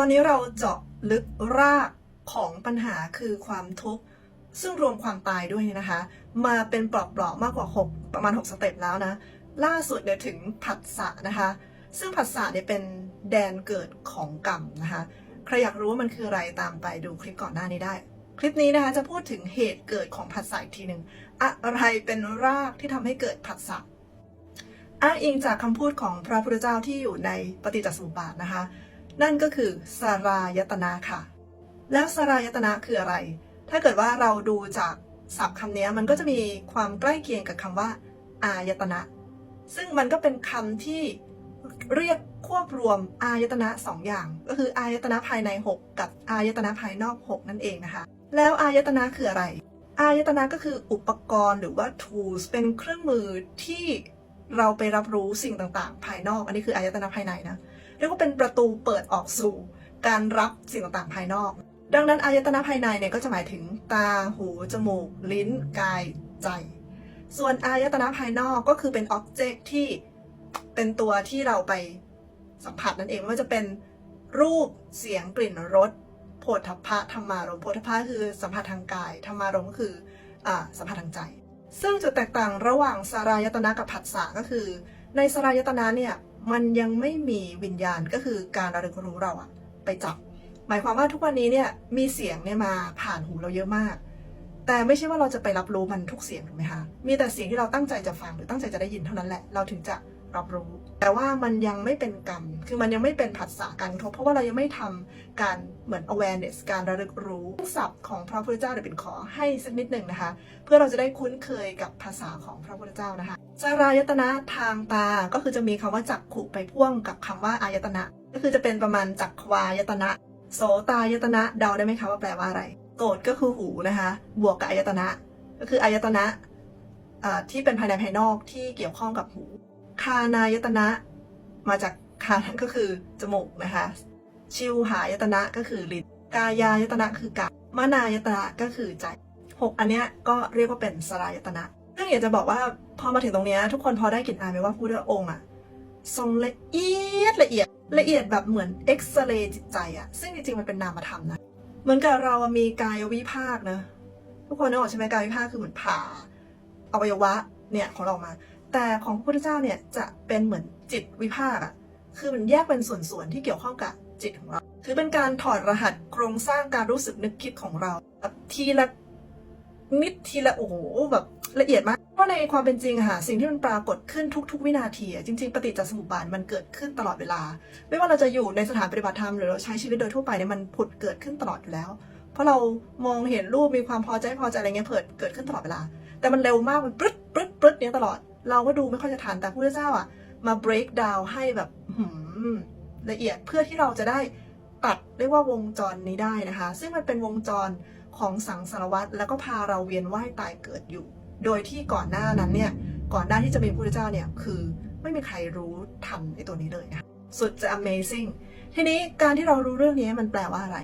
ตอนนี้เราเจาะลึกรากของปัญหาคือความทุกข์ซึ่งรวมความตายด้วยนะคะ มาเป็นปลอกๆมากกว่า 6 ประมาณ 6 สเต็ปแล้วนะ ล่าสุดเนี่ยถึงผัสสะนะคะ ซึ่งผัสสะเนี่ยเป็นแดนเกิดของกรรมนะคะ ใครอยากรู้ว่ามันคืออะไรตามไปดูคลิปก่อนหน้านี้ได้ คลิปนี้นะคะจะพูดถึงเหตุเกิดของผัสสะอีกทีหนึ่งอะไรเป็นรากที่ทำให้เกิดผัสสะอ้างอิงจากคำพูดของพระพุทธเจ้าที่อยู่ในปฏิจจสมุปบาทนะคะ นั่นก็คือสารายตนะค่ะ แล้วสารายตนะคืออะไร ถ้าเกิดว่าเราดูจากศัพท์คำนี้มันก็จะมีความใกล้เคียงกับคำว่า อายตนะ ซึ่งมันก็เป็นคำที่เรียกควบรวมอายตนะสองอย่าง ก็คืออายตนะภายใน 6 กับอายตนะภายนอก 6 นั่นเองนะคะ แล้วอายตนะคืออะไร อายตนะก็คืออุปกรณ์หรือว่า tools เป็นเครื่องมือที่เราไปรับรู้สิ่งต่างๆ ภายนอก อันนี้คืออายตนะภายในนะ เรียกว่าเป็นประตูเปิดออกสู่ การรับสิ่งต่างๆภายนอก ดังนั้นอายตนะภายในเนี่ยก็จะหมายถึงตาหูจมูก ลิ้นกายใจ ส่วนอายตนะภายนอกก็คือเป็นอ็อบเจกต์ที่เป็นตัวที่เราไปสัมผัสนั่นเองไม่ว่าจะเป็นรูปเสียงกลิ่นรสโผฏฐัพพะธรรมารมณ์โผฏฐัพพะคือสัมผัสทางกายธรรมารมณ์ก็คืออ่าสัมผัสทางใจ ซึ่งจุดแตกต่างระหว่างสารายตนะกับผัสสะก็คือ ในสารายตนะเนี่ย มันยังไม่มีวิญญาณก็คือการระลึกรู้เราอะไปจับ หมายความว่าทุกวันนี้เนี่ยมีเสียงเนี่ยมาผ่านหูเราเยอะมาก แต่ไม่ใช่ว่าเราจะไปรับรู้มันทุกเสียงถูกไหมคะมีแต่เสียงที่เราตั้งใจจะฟังหรือตั้งใจจะได้ยินเท่านั้นแหละเราถึงจะ รับรู้ แต่ว่ามันยังไม่เป็นกรรม คือมันยังไม่เป็นผัสสะการกระทบ เพราะว่าเรายังไม่ทำการเหมือน awareness การระลึกรู้ศัพท์ของพระพุทธเจ้าเดี๋ยวเป็นขอให้สักนิดหนึ่งนะคะ เพื่อเราจะได้คุ้นเคยกับภาษาของพระพุทธเจ้านะคะสารายตนะทางตา ก็คือจะมีคำว่าจักขุไปพ่วงกับคำว่าอายตนะ ก็คือจะเป็นประมาณจักขวายตนะ โสตายตนะเดาได้ไหมคะว่าแปลว่าอะไร โกรธก็คือหูนะคะ บวกกับอายตนะ ก็คืออายตนะที่เป็นภายในภายนอกที่เกี่ยวข้องกับหู คานายตนะ มาจากคานก็คือจมูกนะคะ ชิวหายตนะก็คือลิ้นกายายตนะคือกายมนายตนะก็คือใจหกอันเนี้ยก็เรียกว่าเป็นสลายตนะซึ่งอยากจะบอกว่าพอมาถึงตรงเนี้ยทุกคนพอได้กลิ่นอายไหมว่าพุทธองค์อะทรงละเอียดละเอียดละเอียดแบบเหมือนเอ็กซเรย์จิตใจอะซึ่งจริงๆมันเป็นนามธรรมนะเหมือนกับเรามีกายวิภาคนะทุกคนนึกออกใช่ไหมกายวิภาคคือเหมือนผ่าอวัยวะเนี่ยของเราออกมา แต่ของพระพุทธเจ้าเนี่ยจะเป็นเหมือนจิตวิภาคอะคือมันแยกเป็นส่วนๆที่เกี่ยวข้องกับจิตของเราคือเป็นการถอดรหัสโครงสร้างการรู้สึกนึกคิดของเราแบบทีละนิดทีละโอ้โหแบบละเอียดมาก เพราะในความเป็นจริงค่ะสิ่งที่มันปรากฏขึ้นทุก ๆ วินาที จริง ๆ ปฏิจจสมุปบาทมันเกิดขึ้นตลอดเวลา ไม่ว่าเราจะอยู่ในสถานปฏิบัติธรรมหรือเราใช้ชีวิตโดยทั่วไปเนี่ยมันผุดเกิดขึ้นตลอดอยู่แล้ว เพราะเรามองเห็นรูปมีความพอใจพอใจอะไรเงี้ยเกิดเกิดขึ้นตลอดเวลา แต่มันเร็วมากมันปรึ๊ดปรึ๊ดปรึ๊ดเนี้ยตลอด เราก็ดูไม่ค่อยจะทันแต่พระเจ้าอะ มา break down ให้แบบละเอียดเพื่อที่เราจะได้ตัดเรียกว่าวงจรนี้ได้นะคะ ซึ่งมันเป็นวงจรของสังสารวัตรแล้วก็พาเราเวียนว่ายตายเกิดอยู่ โดยที่ก่อนหน้านั้นเนี่ยก่อนหน้าที่จะมีพระเจ้าเนี่ยคือไม่มีใครรู้ทันไอ้ตัวนี้เลยนะคะสุดจะ amazing ทีนี้การที่เรารู้เรื่องนี้มันแปลว่าอะไร